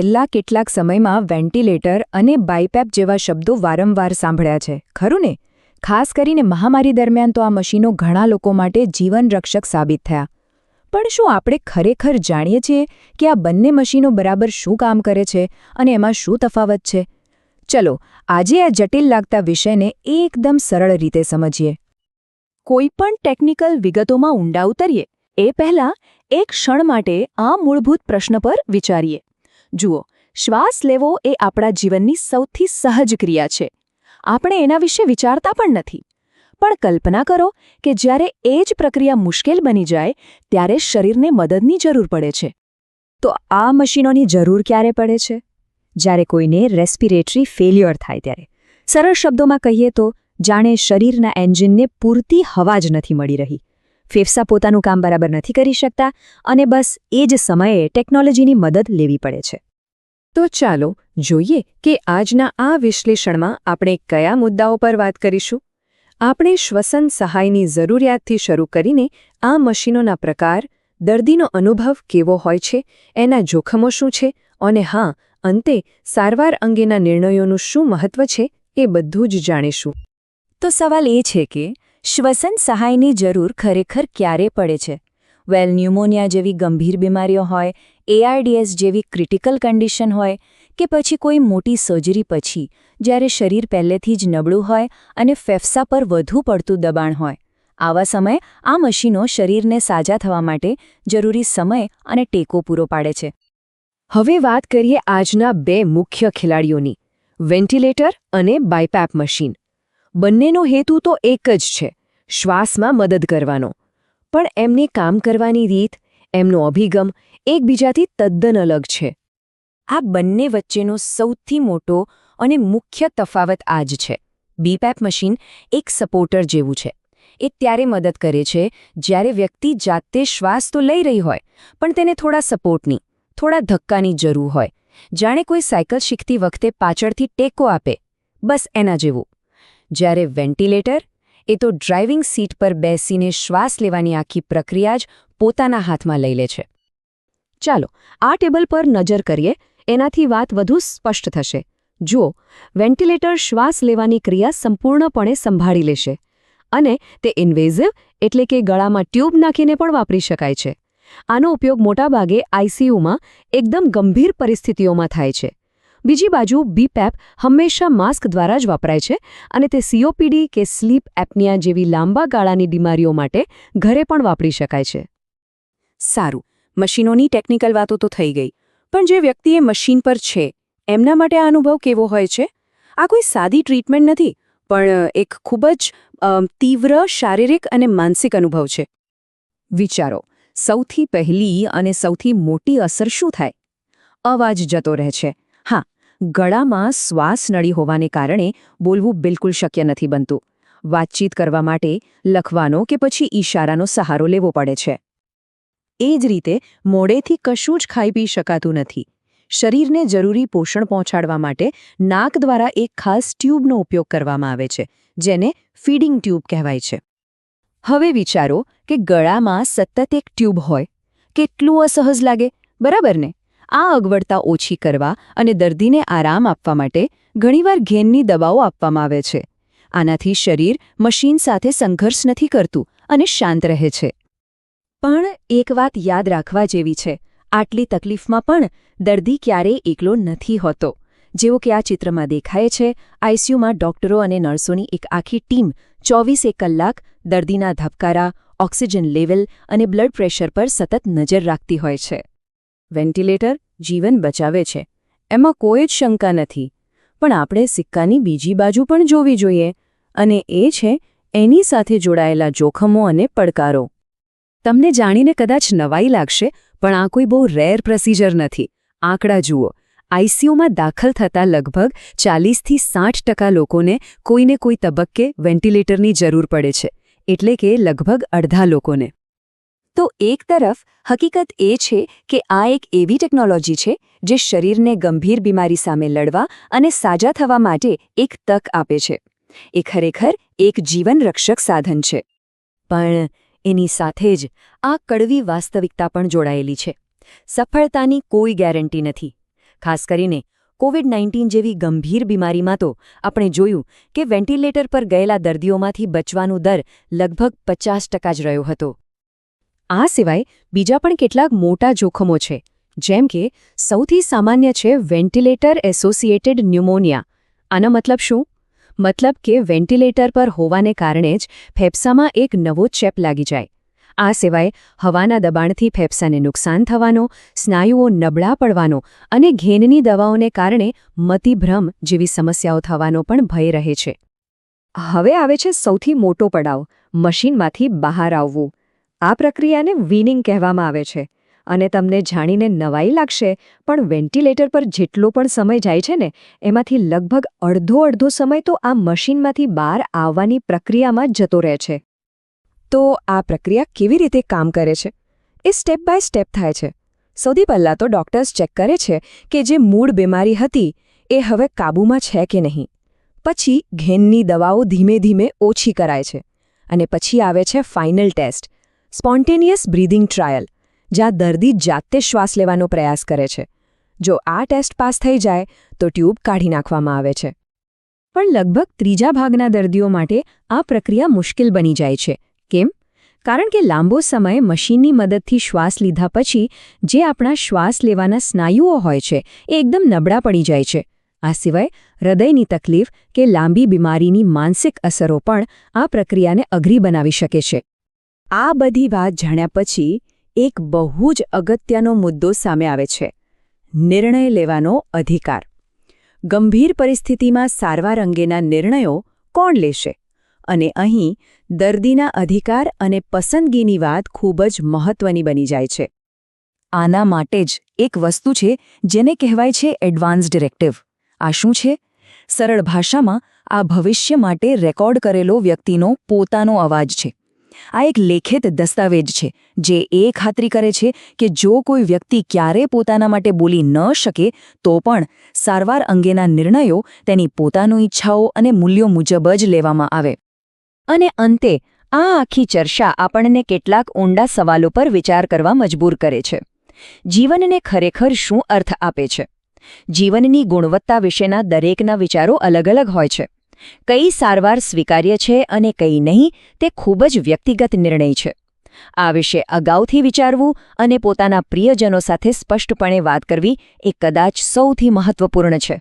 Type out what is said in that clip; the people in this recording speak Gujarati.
છેલ્લા કેટલાક સમયમાં વેન્ટિલેટર અને બાયપેપ જેવા શબ્દો વારંવાર સાંભળ્યા છે. ખરું ને? ખાસ કરીને મહામારી દરમિયાન તો આ મશીનો ઘણા લોકો માટે જીવનરક્ષક સાબિત થયા. પણ શું આપણે ખરેખર જાણીએ છીએ કે આ બંને મશીનો બરાબર શું કામ કરે છે અને એમાં શું તફાવત છે? ચલો, આજે આ જટિલ લાગતા વિષયને એકદમ સરળ રીતે સમજીએ. કોઈપણ ટેકનિકલ વિગતોમાં ઊંડા ઉતરીએ. એ પહેલાં એક ક્ષણ માટે આ મૂળભૂત પ્રશ્ન પર વિચારીએ. જુઓ, શ્વાસ લેવો એ આપણા જીવનની સૌથી સહજ ક્રિયા છે. આપણે એના વિશે વિચારતા પણ નથી. પણ કલ્પના કરો કે જ્યારે એ જ પ્રક્રિયા મુશ્કેલ બની જાય, ત્યારે શરીરને મદદની જરૂર પડે છે. તો આ મશીનોની જરૂર ક્યારે પડે છે? જ્યારે કોઈને રેસ્પિરેટરી ફેલ્યોર થાય ત્યારે. સરળ શબ્દોમાં કહીએ તો, જાણે શરીરના એન્જિનને પૂરતી હવા જ નથી મળી રહી. ફેફસા પોતાનું કામ બરાબર નથી કરી શકતા અને બસ એ જ સમયે ટેકનોલોજીની મદદ લેવી પડે છે. તો ચાલો જોઈએ કે આજના આ વિશ્લેષણમાં આપણે કયા મુદ્દાઓ પર વાત કરીશું. આપણે શ્વસન સહાયની જરૂરિયાતથી શરૂ કરીને આ મશીનોના પ્રકાર, દર્દીનો અનુભવ કેવો હોય છે, એના જોખમો શું છે અને હા, અંતે સારવાર અંગેના નિર્ણયોનું શું મહત્વ છે એ બધું જ જાણીશું. તો સવાલ એ છે કે શ્વસન સહાયની જરૂર ખરેખર ક્યારે પડે છે? વેલ ન્યુમોનિયા જેવી ગંભીર બીમારીઓ હોય એઆરડીએસ જેવી ક્રિટિકલ કન્ડિશન હોય કે પછી કોઈ મોટી સર્જરી પછી, જ્યારે શરીર પહેલેથી જ નબળું હોય અને ફેફસા પર વધુ પડતું દબાણ હોય. આવા સમયે આ મશીનો શરીરને સાજા થવા માટે જરૂરી સમય અને ટેકો પૂરો પાડે છે. હવે વાત કરીએ આજના બે મુખ્ય ખેલાડીઓની વેન્ટિલેટર અને બાયપેપ મશીન બંનેનો હેતુ તો એક જ છે, શ્વાસમાં મદદ કરવાનો. પણ એમને કામ કરવાની રીત, એમનો અભિગમ એકબીજાથી તદ્દન અલગ છે. આ બંને વચ્ચેનો સૌથી મોટો અને મુખ્ય તફાવત આ જ છે. બીપેપ મશીન એક સપોર્ટર જેવું છે. એ ત્યારે મદદ કરે છે જ્યારે વ્યક્તિ જાતે શ્વાસ તો લઈ રહી હોય, પણ તેને થોડા સપોર્ટની, થોડા ધક્કાની જરૂર હોય. જાણે કોઈ સાયકલ શીખતી વખતે પાછળથી ટેકો આપે. બસ એના જેવું. જ્યારે વેન્ટિલેટર, એ તો ડ્રાઇવિંગ સીટ પર બેસીને શ્વાસ લેવાની આખી પ્રક્રિયા જ પોતાના હાથમાં લઈ લે છે. ચાલો, આ ટેબલ પર નજર કરીએ, એનાથી વાત વધુ સ્પષ્ટ થશે. જુઓ, વેન્ટિલેટર શ્વાસ લેવાની ક્રિયા સંપૂર્ણપણે સંભાળી લેશે. અને તે ઇન્વેઝિવ એટલે કે ગળામાં ટ્યુબ નાખીને પણ વાપરી શકાય છે. આનો ઉપયોગ મોટાભાગે આઈસીયુમાં એકદમ ગંભીર પરિસ્થિતિઓમાં થાય છે. બીજી બાજુ બીપેપ હંમેશા માસ્ક દ્વારા જ વપરાય છે અને તે સીઓપીડી કે સ્લીપ એપનિયા જેવી લાંબા ગાળાની બીમારીઓ માટે ઘરે પણ વાપરી શકાય છે. સારું, મશીનોની ટેકનિકલ વાતો તો થઈ ગઈ, પણ જે વ્યક્તિ એ મશીન પર છે, એમના માટે આ અનુભવ કેવો હોય છે? આ કોઈ સાદી ટ્રીટમેન્ટ નથી, પણ એક ખૂબ જ તીવ્ર શારીરિક અને માનસિક અનુભવ છે. વિચારો, સૌથી પહેલી અને સૌથી મોટી અસર શું થાય? અવાજ જતો રહે છે. હા, ગળામાં શ્વાસ નળી હોવાને કારણે બોલવું બિલકુલ શક્ય નથી બનતું. વાતચીત કરવા માટે લખવાનો કે પછી ઈશારાનો સહારો લેવો પડે છે. એ જ રીતે મોડેથી કશું જ ખાઈ પી શકાતું નથી. શરીરને જરૂરી પોષણ પહોંચાડવા માટે નાક દ્વારા એક ખાસ ટ્યુબનો ઉપયોગ કરવામાં આવે છે, જેને ફીડિંગ ટ્યુબ કહેવાય છે. હવે વિચારો કે ગળામાં સતત એક ટ્યુબ હોય, કેટલું અસહજ લાગે, બરાબર ને? આ અગવડતા ઓછી કરવા અને દર્દીને આરામ આપવા માટે ઘણીવાર ઘેનની દવાઓ આપવામાં આવે છે. આનાથી શરીર મશીન સાથે સંઘર્ષ નથી કરતું અને શાંત રહે છે. પણ એક વાત યાદ રાખવા જેવી છે. આટલી તકલીફમાં પણ દર્દી ક્યારેય એકલો નથી હોતો. જેવો કે આ ચિત્રમાં દેખાય છે આઈસીયુમાં ડોક્ટરો અને નર્સોની એક આખી ટીમ ચોવીસે કલાક દર્દીના ધબકારા, ઓક્સિજન લેવલ અને બ્લડ પ્રેશર પર સતત નજર રાખતી હોય છે. વેન્ટિલેટર જીવન બચાવે છે. એમાં કોઈ જ શંકા નથી. પણ આપણે સિક્કાની બીજી બાજુ પણ જોવી જોઈએ અને એ છે એની સાથે જોડાયેલા જોખમો અને પડકારો. તમને જાણીને કદાચ નવાઈ લાગશે, પણ આ કોઈ બહુ રેર પ્રોસિજર નથી. આંકડા જુઓ. આઈસીયુમાં દાખલ થતા લગભગ ચાલીસથી સાઠ ટકા લોકોને કોઈને કોઈ તબક્કે વેન્ટિલેટરની જરૂર પડે છે. એટલે કે લગભગ અડધા લોકોને. તો એક તરફ, હકીકત એ છે કે આ એક એવી ટેકનોલોજી છે, જે શરીરને ગંભીર બીમારી સામે લડવા અને સાજા થવા માટે એક તક આપે છે. એ ખરેખર એક જીવનરક્ષક સાધન છે. પણ એની સાથે જ આ કડવી વાસ્તવિકતા પણ જોડાયેલી છે. સફળતાની કોઈ ગેરંટી નથી. ખાસ કરીને કોવિડ નાઇન્ટીન જેવી ગંભીર બીમારીમાં તો આપણે જોયું કે વેન્ટિલેટર પર ગયેલા દર્દીઓમાંથી બચવાનો દર લગભગ પચાસ જ રહ્યો હતો. આ સિવાય બીજા પણ કેટલાક મોટા જોખમો છે, જેમ કે સૌથી સામાન્ય છે વેન્ટિલેટર એસોસિએટેડ ન્યુમોનિયા. આનો મતલબ શું? મતલબ કે વેન્ટિલેટર પર હોવાને કારણે જ ફેફસામાં એક નવો ચેપ લાગી જાય. આ સિવાય હવાના દબાણથી ફેફસાને નુકસાન થવાનો, સ્નાયુઓ નબળા પડવાનો અને ઘેનની દવાઓને કારણે મતિભ્રમ જેવી સમસ્યાઓ થવાનો પણ ભય રહે છે. હવે આવે છે સૌથી મોટો પડાવ, મશીનમાંથી બહાર આવવું. આ પ્રક્રિયાને વીનિંગ કહેવામાં આવે છે. અને તમને જાણીને નવાઈ લાગશે, પણ વેન્ટિલેટર પર જેટલો પણ સમય જાય છે ને, એમાંથી લગભગ અડધો અડધો સમય તો આ મશીનમાંથી બહાર આવવાની પ્રક્રિયામાં જતો રહે છે. તો આ પ્રક્રિયા કેવી રીતે કામ કરે છે? એ સ્ટેપ બાય સ્ટેપ થાય છે. સૌથી પહેલાં તો ડોક્ટર્સ ચેક કરે છે કે જે મૂળ બીમારી હતી, એ હવે કાબૂમાં છે કે નહીં. પછી ઘેનની દવાઓ ધીમે ધીમે ઓછી કરાય છે. અને પછી આવે છે final test spontaneous breathing trial, જ્યાં દર્દી જાતે શ્વાસ લેવાનો પ્રયાસ કરે છે. જો આ ટેસ્ટ પાસ થઈ જાય, તો ટ્યુબ કાઢી નાખવામાં આવે છે. પણ લગભગ ત્રીજા ભાગના દર્દીઓ માટે આ પ્રક્રિયા મુશ્કેલ બની જાય છે. કેમ? કારણ કે લાંબો સમય મશીનની મદદથી શ્વાસ લીધા પછી જે આપણા શ્વાસ લેવાના સ્નાયુઓ હોય છે, એ એકદમ નબળા પડી જાય છે. આ સિવાય હૃદયની તકલીફ કે લાંબી બીમારીની માનસિક અસરો પણ આ પ્રક્રિયાને અઘરી બનાવી શકે છે. આ બધી વાત જાણ્યા પછી એક બહુ જ અગત્યનો મુદ્દો સામે આવે છે, નિર્ણય લેવાનો અધિકાર. ગંભીર પરિસ્થિતિમાં સારવાર અંગેના નિર્ણયો કોણ લેશે? અને અહીં દર્દીના અધિકાર અને પસંદગીની વાત ખૂબ જ મહત્વની બની જાય છે. આના માટે જ એક વસ્તુ છે જેને કહેવાય છે એડવાન્સ ડિરેક્ટિવ. આ શું છે? સરળ ભાષામાં આ ભવિષ્ય માટે રેકોર્ડ કરેલો વ્યક્તિનો પોતાનો અવાજ છે. આ એક લેખિત દસ્તાવેજ છે, જે એ ખાતરી કરે છે કે જો કોઈ વ્યક્તિ ક્યારે પોતાના માટે બોલી ન શકે, તો પણ સારવાર અંગેના નિર્ણયો તેની પોતાની ઈચ્છાઓ અને મૂલ્યો મુજબ જ લેવામાં આવે. અને અંતે, આ આખી ચર્ચા આપણને કેટલાક ઊંડા સવાલો પર વિચાર કરવા મજબૂર કરે છે. જીવનને ખરેખર શું અર્થ આપે છે? જીવનની ગુણવત્તા વિશેના દરેકના વિચારો અલગ અલગ હોય છે. કઈ સારવાર સ્વીકાર્ય છે અને કઈ નહીં તે ખૂબ જ વ્યક્તિગત નિર્ણય છે. આ વિશે અગાઉથી વિચારવું અને પોતાના પ્રિયજનો સાથે સ્પષ્ટપણે વાત કરવી એ કદાચ સૌથી મહત્વપૂર્ણ છે.